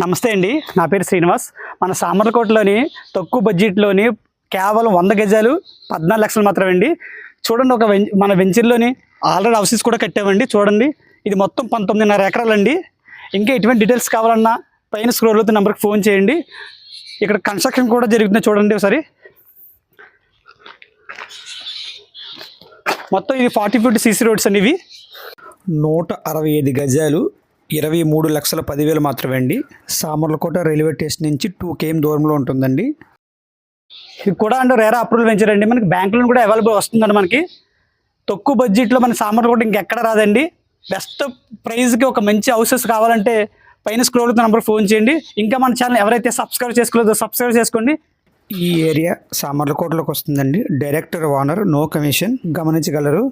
నమస్తే అండి. నా పేరు శ్రీనివాస్. మన సామర్లకోటలోని తక్కువ బడ్జెట్లోని కేవలం వంద గజాలు పద్నాలుగు లక్షలు మాత్రమే అండి చూడండి ఒక వెం మన వెంచర్లోని ఆల్రెడీ హౌసెస్ కూడా కట్టామండి. చూడండి. ఇది మొత్తం పంతొమ్మిదిన్నర ఎకరాలండి. ఇంకా ఎటువంటి డీటెయిల్స్ కావాలన్నా పైన స్క్రోల్ అవుతున్న నెంబర్కి ఫోన్ చేయండి. ఇక్కడ కన్స్ట్రక్షన్ కూడా జరుగుతుంది చూడండి ఒకసారి. మొత్తం ఇది ఫార్టీ ఫిఫ్టీ సీసీ రోడ్స్ అండి ఇవి. నూట అరవై ఐదు గజాలు ఇరవై మూడు లక్షల పదివేలు మాత్రమే అండి. సామర్లకోట రైల్వే స్టేషన్ నుంచి టూ కేఎం దూరంలో ఉంటుందండి. ఇది కూడా అంటే రేరా అప్రూవల్ వెంచర్ అండి. మనకి బ్యాంకులను కూడా అవైలబుల్ వస్తుందండి మనకి. తక్కువ బడ్జెట్లో మన సామర్లకోట ఇంకెక్కడ రాదండి. బెస్ట్ ప్రైస్కి ఒక మంచి హౌసెస్ కావాలంటే పైన స్క్రోల్ అవుతున్న నెంబర్ ఫోన్ చేయండి. ఇంకా మన ఛానల్ ఎవరైతే సబ్స్క్రైబ్ చేసుకోలేదో సబ్స్క్రైబ్ చేసుకోండి. ఈ ఏరియా సామర్లకోటలోకి వస్తుందండి. డైరెక్టర్ ఓనర్ నో కమిషన్ గమనించగలరు.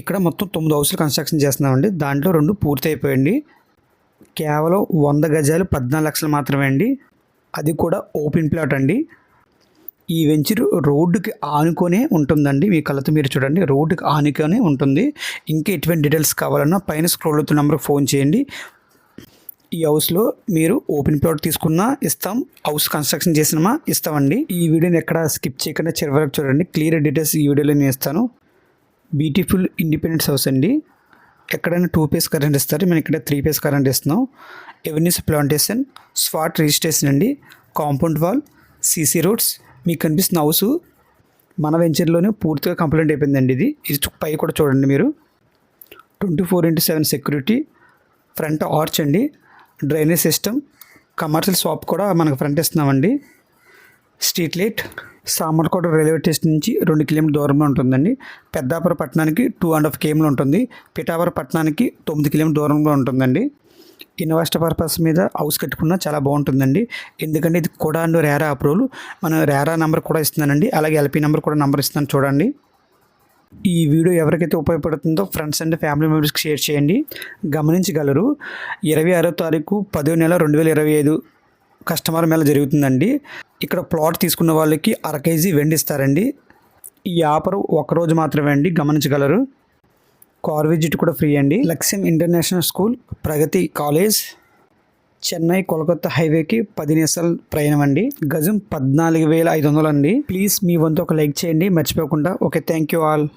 ఇక్కడ మొత్తం తొమ్మిది హౌసులు కన్స్ట్రక్షన్ చేస్తున్నామండి. దాంట్లో రెండు పూర్తి అయిపోయండి కేవలం వంద గజాలు పద్నాలుగు లక్షలు మాత్రమే అండి. అది కూడా ఓపెన్ ప్లాట్ అండి. ఈ వెంచర్ రోడ్డుకి ఆనుకొనే ఉంటుందండి. మీ కళ్ళతో మీరు చూడండి. రోడ్డుకి ఆనుకొనే ఉంటుంది. ఇంకా ఎటువంటి డీటెయిల్స్ కావాలన్నా పైన స్క్రోల్ అవుతున్న నెంబర్కి ఫోన్ చేయండి. ఈ హౌస్లో మీరు ఓపెన్ ప్లాట్ తీసుకున్నా ఇస్తాం. హౌస్ కన్స్ట్రక్షన్ చేసినామా ఇస్తామండి. ఈ వీడియోని ఎక్కడ స్కిప్ చేయకుండా చివరి చూడండి. క్లియర్ డీటెయిల్స్ ఈ వీడియోలో నేను ఇస్తాను. బ్యూటిఫుల్ ఇండిపెండెన్స్ హౌస్ అండి. ఎక్కడైనా టూ పేస్ కరెంట్ ఇస్తారు. మేము ఇక్కడ త్రీ పేస్ కరెంట్ ఇస్తున్నాం. ఎవెన్యూస్ ప్లాంటేషన్ స్పాట్ రిజిస్ట్రేషన్ అండి. కాంపౌండ్ వాల్ సీసీ రోడ్స్ మీకు కనిపిస్తున్న హౌస్ మన వెంచర్లోనే పూర్తిగా కంప్లైంట్ అయిపోయిందండి ఇది. ఇది పై కూడా చూడండి మీరు. Twenty four into seven security front arch అండి. డ్రైనేజ్ సిస్టమ్ కమర్షియల్ షాప్ కూడా మనకు ఫ్రంట్ ఇస్తున్నామండి. Street light Samarlakota railway station నుంచి రెండు కిలోమీటర్ దూరంలో ఉంటుందండి. పెద్దాపురం పట్టణానికి టూ అండ్ హాఫ్ కేఎంలో ఉంటుంది. పిఠాపురం పట్టణానికి తొమ్మిది కిలోమీటర్ దూరంలో ఉంటుందండి. ఇన్వెస్ట్ పర్పస్ మీద హౌస్ కట్టుకున్నా చాలా బాగుంటుందండి. ఎందుకంటే ఇది కూడా అండ్ రేరా అప్రూవల్. మనం రేరా నెంబర్ కూడా ఇస్తున్నానండి. అలాగే ఎల్పీ నెంబర్ కూడా నెంబర్ ఇస్తున్నాను చూడండి. ఈ వీడియో ఎవరికైతే ఉపయోగపడుతుందో ఫ్రెండ్స్ అండ్ ఫ్యామిలీ మెంబర్స్కి షేర్ చేయండి. గమనించగలరు. ఇరవై ఆరో తారీఖు పదో నెల రెండు వేల ఇరవై ఐదు కస్టమర్ మేళ జరుగుతుందండి. ఇక్కడ ప్లాట్ తీసుకున్న వాళ్ళకి అర కేజీ వెండి ఇస్తారండి. ఈ ఆఫర్ ఒక్కరోజు మాత్రమే అండి గమనించగలరు. కార్ విజిట్ కూడా ఫ్రీ అండి. Lakshyam international school Pragati college Chennai Kolkata హైవేకి పది నిమిషాల ప్రయాణం అండి. గజం పద్నాలుగు వేల ఐదు వందలు అండి. ప్లీజ్ మీ వంతు ఒక లైక్ చేయండి మర్చిపోకుండా. Okay thank you all.